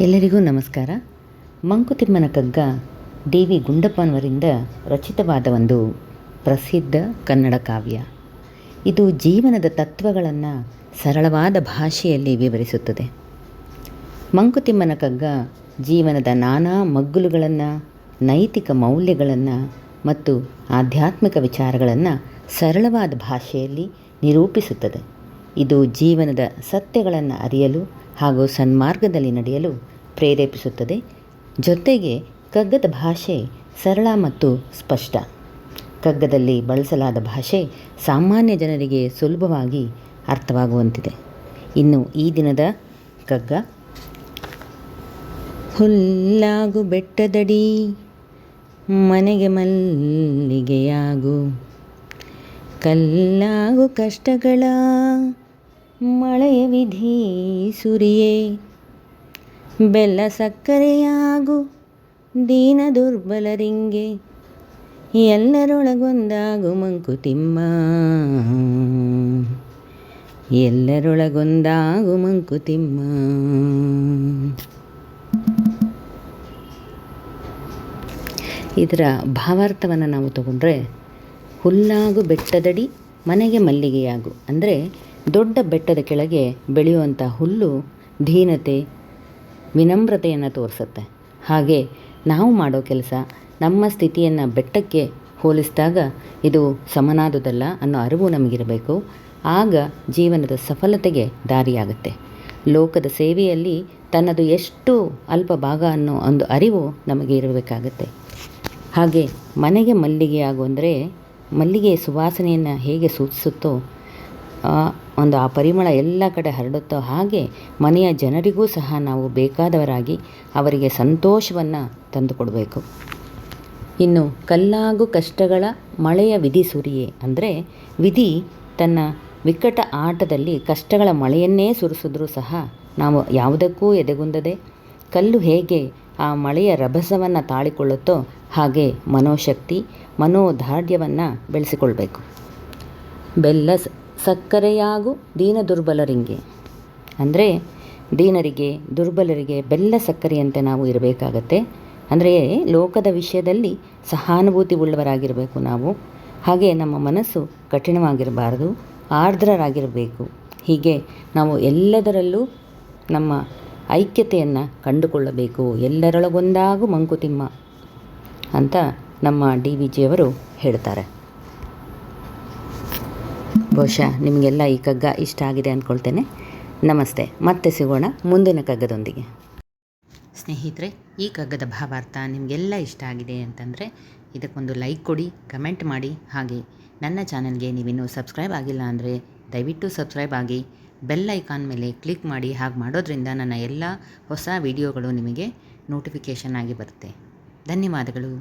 ಎಲ್ಲರಿಗೂ ನಮಸ್ಕಾರ. ಮಂಕುತಿಮ್ಮನ ಕಗ್ಗ ಡಿ ವಿ ಗುಂಡಪ್ಪನವರಿಂದ ರಚಿತವಾದ ಒಂದು ಪ್ರಸಿದ್ಧ ಕನ್ನಡ ಕಾವ್ಯ. ಇದು ಜೀವನದ ತತ್ವಗಳನ್ನು ಸರಳವಾದ ಭಾಷೆಯಲ್ಲಿ ವಿವರಿಸುತ್ತದೆ. ಮಂಕುತಿಮ್ಮನ ಕಗ್ಗ ಜೀವನದ ನಾನಾ ಮಗ್ಗುಲುಗಳನ್ನು, ನೈತಿಕ ಮೌಲ್ಯಗಳನ್ನು ಮತ್ತು ಆಧ್ಯಾತ್ಮಿಕ ವಿಚಾರಗಳನ್ನು ಸರಳವಾದ ಭಾಷೆಯಲ್ಲಿ ನಿರೂಪಿಸುತ್ತದೆ. ಇದು ಜೀವನದ ಸತ್ಯಗಳನ್ನು ಅರಿಯಲು ಹಾಗೂ ಸನ್ಮಾರ್ಗದಲ್ಲಿ ನಡೆಯಲು ಪ್ರೇರೇಪಿಸುತ್ತದೆ. ಜೊತೆಗೆ ಕಗ್ಗದ ಭಾಷೆ ಸರಳ ಮತ್ತು ಸ್ಪಷ್ಟ. ಕಗ್ಗದಲ್ಲಿ ಬಳಸಲಾದ ಭಾಷೆ ಸಾಮಾನ್ಯ ಜನರಿಗೆ ಸುಲಭವಾಗಿ ಅರ್ಥವಾಗುವಂತಿದೆ. ಇನ್ನು ಈ ದಿನದ ಕಗ್ಗ. ಹುಲ್ಲಾಗು ಬೆಟ್ಟದಡಿ, ಮನೆಗೆ ಮಲ್ಲಿಗೆಯಾಗು. ಕಲ್ಲಾಗು ಕಷ್ಟಗಳ ಮಳೆಯ ವಿಧಿ ಸುರಿಯೇ. ಬೆಲ್ಲ ಸಕ್ಕರೆಯಾಗು ದೀನ ದುರ್ಬಲರಿಂಗೆ ಎಲ್ಲರೊಳಗೊಂದಾಗು ಮಂಕುತಿಮ್ಮ ಎಲ್ಲರೊಳಗೊಂದಾಗು ಮಂಕುತಿಮ್ಮ ಇದರ ಭಾವಾರ್ಥವನ್ನು ನಾವು ತಗೊಂಡ್ರೆ ಹುಲ್ಲಾಗು ಬೆಟ್ಟದಡಿ ಮನೆಗೆ ಮಲ್ಲಿಗೆಯಾಗು. ಅಂದರೆ ದೊಡ್ಡ ಬೆಟ್ಟದ ಕೆಳಗೆ ಬೆಳೆಯುವಂಥ ಹುಲ್ಲು ಧೀನತೆ ವಿನಮ್ರತೆಯನ್ನು ತೋರಿಸುತ್ತೆ. ಹಾಗೆ ನಾವು ಮಾಡೋ ಕೆಲಸ ನಮ್ಮ ಸ್ಥಿತಿಯನ್ನು ಬೆಟ್ಟಕ್ಕೆ ಹೋಲಿಸಿದಾಗ ಇದು ಸಮನಾದುದಲ್ಲ ಅನ್ನೋ ಅರಿವು ನಮಗಿರಬೇಕು. ಆಗ ಜೀವನದ ಸಫಲತೆಗೆ ದಾರಿಯಾಗುತ್ತೆ. ಲೋಕದ ಸೇವೆಯಲ್ಲಿ ತನ್ನದು ಎಷ್ಟು ಅಲ್ಪ ಭಾಗ ಅನ್ನೋ ಒಂದು ಅರಿವು ನಮಗೆ ಇರಬೇಕಾಗತ್ತೆ. ಹಾಗೆ ಮನೆಗೆ ಮಲ್ಲಿಗೆ ಅಂದರೆ ಮಲ್ಲಿಗೆ ಸುವಾಸನೆಯನ್ನು ಹೇಗೆ ಸೂಚಿಸುತ್ತೋ ಒಂದು ಆ ಪರಿಮಳ ಎಲ್ಲ ಕಡೆ ಹರಡುತ್ತೋ ಹಾಗೆ ಮನೆಯ ಜನರಿಗೂ ಸಹ ನಾವು ಬೇಕಾದವರಾಗಿ ಅವರಿಗೆ ಸಂತೋಷವನ್ನು ತಂದುಕೊಡಬೇಕು. ಇನ್ನು ಕಲ್ಲಾಗು ಕಷ್ಟಗಳ ಮಳೆಯ ವಿಧಿ ಸುರಿಯೇ ಅಂದರೆ ವಿಧಿ ತನ್ನ ವಿಕಟ ಆಟದಲ್ಲಿ ಕಷ್ಟಗಳ ಮಳೆಯನ್ನೇ ಸುರಿಸಿದ್ರೂ ಸಹ ನಾವು ಯಾವುದಕ್ಕೂ ಎದೆಗುಂದದೆ ಕಲ್ಲು ಹೇಗೆ ಆ ಮಳೆಯ ರಭಸವನ್ನು ತಾಳಿಕೊಳ್ಳುತ್ತೋ ಹಾಗೆ ಮನೋಶಕ್ತಿ ಮನೋಧಾರ್ಢ್ಯವನ್ನು ಬೆಳೆಸಿಕೊಳ್ಬೇಕು. ಬೆಲ್ಲ ಸಕ್ಕರೆಯಾಗು ದೀನ ದುರ್ಬಲರಿಗೆ. ಅಂದರೆ ದೀನರಿಗೆ, ದುರ್ಬಲರಿಗೆ ಬೆಲ್ಲ ಸಕ್ಕರೆಯಂತೆ ನಾವು ಇರಬೇಕಾಗತ್ತೆ. ಅಂದರೆ ಲೋಕದ ವಿಷಯದಲ್ಲಿ ಸಹಾನುಭೂತಿ ಉಳ್ಳವರಾಗಿರಬೇಕು ನಾವು. ಹಾಗೆ ನಮ್ಮ ಮನಸ್ಸು ಕಠಿಣವಾಗಿರಬಾರದು, ಆರ್ದ್ರರಾಗಿರಬೇಕು. ಹೀಗೆ ನಾವು ಎಲ್ಲದರಲ್ಲೂ ನಮ್ಮ ಐಕ್ಯತೆಯನ್ನು ಕಂಡುಕೊಳ್ಳಬೇಕು. ಎಲ್ಲರೊಳಗೊಂದಾಗು ಮಂಕುತಿಮ್ಮ ಅಂತ ನಮ್ಮ ಡಿ ವಿ ಜಿಯವರು ಹೇಳ್ತಾರೆ. ಬಹುಶಃ ನಿಮಗೆಲ್ಲ ಈ ಕಗ್ಗ ಇಷ್ಟ ಆಗಿದೆ ಅಂದ್ಕೊಳ್ತೇನೆ ನಮಸ್ತೆ, ಮತ್ತೆ ಸಿಗೋಣ ಮುಂದಿನ ಕಗ್ಗದೊಂದಿಗೆ. ಸ್ನೇಹಿತರೆ, ಈ ಕಗ್ಗದ ಭಾವಾರ್ಥ ನಿಮಗೆಲ್ಲ ಇಷ್ಟ ಆಗಿದೆ ಅಂತಂದರೆ ಇದಕ್ಕೊಂದು ಲೈಕ್ ಕೊಡಿ ಕಮೆಂಟ್ ಮಾಡಿ, ಹಾಗೆ ನನ್ನ ಚಾನಲ್ಗೆ ನೀವಿನ್ನೂ ಸಬ್ಸ್ಕ್ರೈಬ್ ಆಗಿಲ್ಲ ಅಂದರೆ ದಯವಿಟ್ಟು ಸಬ್ಸ್ಕ್ರೈಬ್ ಆಗಿ ಬೆಲ್ ಐಕಾನ್ ಮೇಲೆ ಕ್ಲಿಕ್ ಮಾಡಿ, ಹಾಗೆ ಮಾಡೋದ್ರಿಂದ ನನ್ನ ಎಲ್ಲ ಹೊಸ ವಿಡಿಯೋಗಳು ನಿಮಗೆ ನೋಟಿಫಿಕೇಷನ್ ಆಗಿ ಬರುತ್ತೆ. ಧನ್ಯವಾದಗಳು.